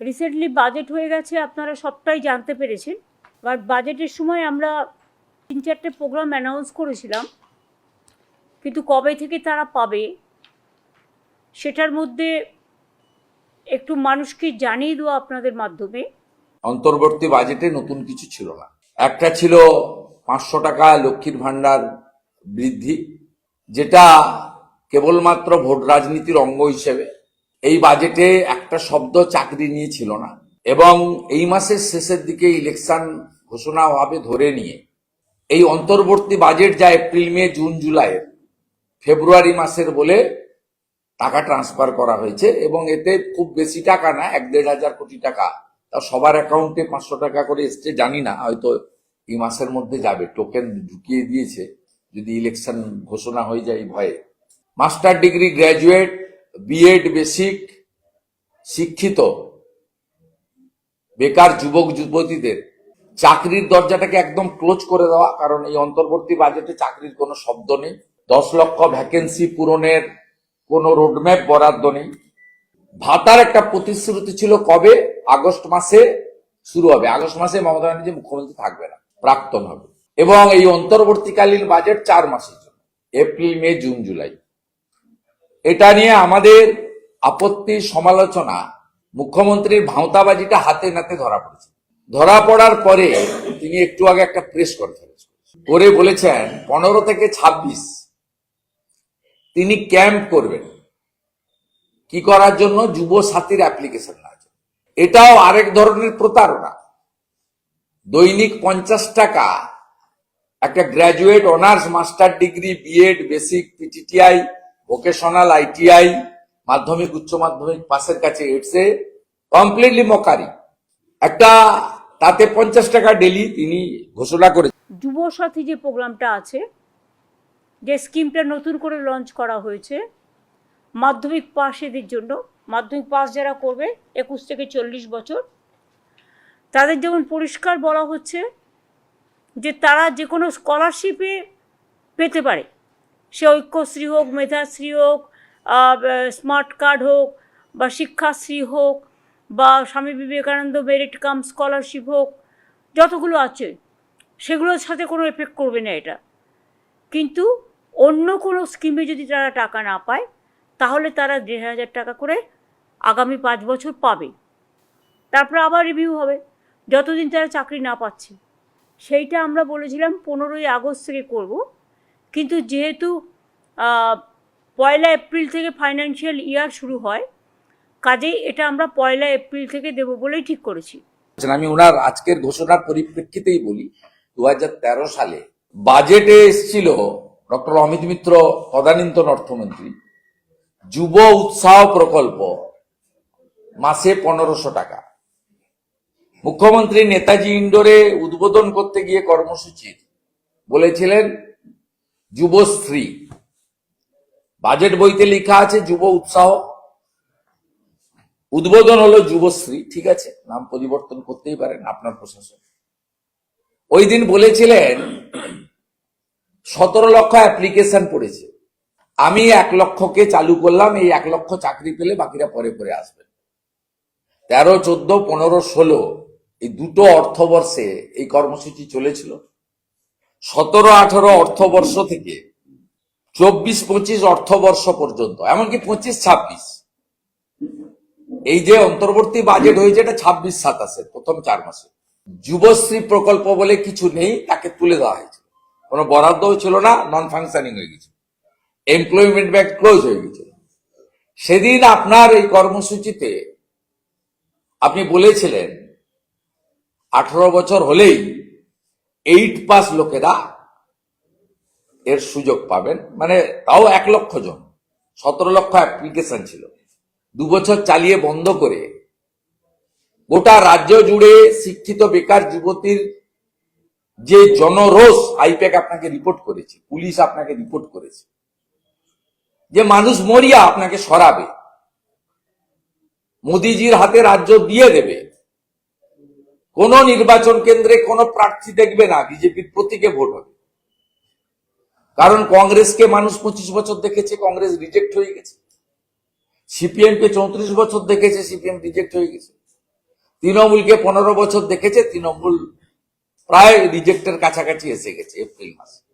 Recently budget হয়ে গেছে, আপনারা সবটাই জানতে পেরেছেন। বাট বাজেটের সময় আমরা তিন চারটে প্রোগ্রাম অ্যানাউন্স করেছিলাম। কিন্তু কবে থেকে তারা পাবে, সেটার মধ্যে একটু মানুষকে জানিয়ে দেওয়া আপনাদের মাধ্যমে। অন্তর্বর্তী বাজেটে নতুন কিছু ছিল না। একটা ছিল পাঁচশো টাকা লক্ষ্মীর ভান্ডার বৃদ্ধি, যেটা কেবলমাত্র ভোট রাজনীতির অঙ্গ হিসেবে এই বাজেটে একটা শব্দ চাকরি নিয়ে ছিল না। এবং এই মাসের শেষের দিকে ইলেকশন ঘোষণা হবে ধরে নিয়ে। এই অন্তর্বর্তী বাজেট যা এপ্রিল, মে, জুন জুলাইয়ের ফেব্রুয়ারি মাসের বলে টাকা ট্রান্সফার করা হয়েছে এবং এতে খুব বেশি টাকা না, এক দেড় হাজার কোটি টাকা। তা সবার অ্যাকাউন্টে পাঁচশো টাকা করে এসছে, জানি না, হয়তো এই মাসের মধ্যে যাবে। টোকেন ঢুকিয়ে দিয়েছে, যদি ইলেকশন ঘোষণা হয়ে যায় ভয়ে। Master degree graduate BEd basic শিক্ষিত বেকার যুবক যুবতীদের চাকরির দরজাটাকে একদম ক্লোজ করে দেওয়া, কারণ এই অন্তর্বর্তী বাজেটে চাকরির কোনো শব্দ নেই। দশ লক্ষ ভ্যাকেন্সি পূরণের কোনো রোডম্যাপ বরাদ্দ নেই। ভাতার একটা প্রতিশ্রুতি ছিল কবে? আগস্ট মাসে শুরু হবে। আগস্ট মাসে মমতা ব্যানার্জি মুখ্যমন্ত্রী থাকবে না, প্রাক্তন হবে। এবং এই অন্তর্বর্তীকালীন বাজেট চার মাসের জন্য। April, May, June, July. এটা নিয়ে আমাদের আপত্তি সমালোচনা মুখ্যমন্ত্রীর ভাঁওতাবাজিটা হাতে নাতে ধরা পড়েছে। ধরা পড়ার পরে তিনি একটু আগে একটা প্রেস কনফারেন্স করে বলেছেন, পনেরো থেকে ছাব্বিশ, তিনি ক্যাম্প করবেন। কি করার জন্য? যুব সাথীর অ্যাপ্লিকেশন আছে এটাও আরেক ধরনের প্রতারণা। দৈনিক পঞ্চাশ টাকা, একটা graduate honours, master degree, BEd, basic, PTTI vocational ITI মাধ্যমিক, উচ্চ মাধ্যমিক পাশের কাছে এটসে কমপ্লিটলি মকারি। একটা, তাতে পঞ্চাশ টাকা ডেলি তিনি ঘোষণা করে যুব সাথী যে প্রোগ্রামটা আছে, যে স্কিমটা নতুন করে লঞ্চ করা হয়েছে, মাধ্যমিক পাশেদের জন্য, মাধ্যমিক পাস যারা করবে, একুশ থেকে চল্লিশ বছর, তাদের যেমন পরিষ্কার বলা হচ্ছে যে তারা যে কোনো স্কলারশিপে পেতে পারে। সে ঐক্যশ্রী হোক, মেধাশ্রী হোক স্মার্ট কার্ড হোক, বা শিক্ষাশ্রী হোক, বা Swami Vivekananda merit cum scholarship হোক, যতগুলো আছে, সেগুলোর সাথে কোনো এফেক্ট করবে না এটা। কিন্তু অন্য কোনো স্কিমে যদি তারা টাকা না পায়, তাহলে তারা দেড় হাজার টাকা করে আগামী পাঁচ বছর পাবে। তারপর আবার রিভিউ হবে, যতদিন তারা চাকরি না পাচ্ছে। সেইটা আমরা বলেছিলাম, পনেরোই আগস্ট থেকে করব। কিন্তু যেহেতু পয়লা এপ্রিল থেকে ফাইন্যান্সিয়াল ইয়ার শুরু হয় কাজেই এটা আমরা পয়লা এপ্রিল থেকে দেবো বলেই ঠিক করেছি। বলছেন, আমি ওনার আজকের ঘোষণার পরিপ্রেক্ষিতেই বলি দুহাজার তেরো সালে বাজেটে এসেছিল ডক্টর অমিত মিত্র তদানীন্তন অর্থমন্ত্রী যুব উৎসাহ প্রকল্প মাসে পনেরোশো টাকা। মুখ্যমন্ত্রী নেতাজি ইন্ডোরে উদ্বোধন করতে গিয়ে কর্মসূচির বলেছিলেন যুবশ্রী বাজেট বইতে লেখা আছে যুব উৎসাহ। উদ্বোধন হলো যুবশ্রী ঠিক আছে? নাম পরিবর্তন করতেই পারেন আপনার প্রশাসন। ওই দিন বলেছিলেন, সতেরো লক্ষ অ্যাপ্লিকেশন পড়েছে। আমি এক লক্ষকে চালু করলাম, এই এক লক্ষ চাকরি পেলে বাকিরা পরে পরে আসবেন তেরো, চোদ্দ, পনেরো, ষোলো, এই দুটো অর্থবর্ষে এই কর্মসূচি চলেছিল। সতেরো, আঠারো অর্থবর্ষ থেকে চব্বিশ, পঁচিশ অর্থবর্ষ পর্যন্ত, এমনকি পঁচিশ, ছাব্বিশ। এই যে অন্তর্বর্তী বাজেট হয়েছে, এটা ছাব্বিশ, সাতাশে, প্রথম চার মাসে। যুবশ্রী প্রকল্প বলে কিছু নেই, তাকে তুলে দেওয়া হয়েছে। কোনো বরাদ্দও ছিল না নন ফাংশনিং হয়ে গেছে। এমপ্লয়মেন্ট ব্যাংক ক্লোজ হয়ে গেছে। সেদিন আপনার এই কর্মসূচিতে আপনি বলেছিলেন, আঠারো বছর হলেই এইট পাস লোকেরা এর সুযোগ পাবেন। মানে তাও এক লক্ষ জন। সতেরো লক্ষ অ্যাপ্লিকেশন ছিল। দু বছর চালিয়ে বন্ধ করে গোটা রাজ্য জুড়ে শিক্ষিত বেকার যুবতীর যে জনরোষ আইপ্যাক আপনাকে রিপোর্ট করেছে, পুলিশ আপনাকে রিপোর্ট করেছে, যে মানুষ মরিয়া আপনাকে সরাবে, মোদিজির হাতে রাজ্য দিয়ে দেবে। কোন নির্বাচন কেন্দ্রে কোন প্রার্থী দেখবে না, বিজেপির প্রতীকে ভোট হবে। কারণ কংগ্রেসকে মানুষ পঁচিশ বছর দেখেছে, কংগ্রেস রিজেক্ট হয়ে গেছে। সিপিএম কে চৌত্রিশ বছর দেখেছে, সিপিএম রিজেক্ট হয়ে গেছে। তৃণমূলকে পনেরো বছর দেখেছে, তৃণমূল প্রায় রিজেক্টের কাছাকাছি এসে গেছে, এপ্রিল মাসে।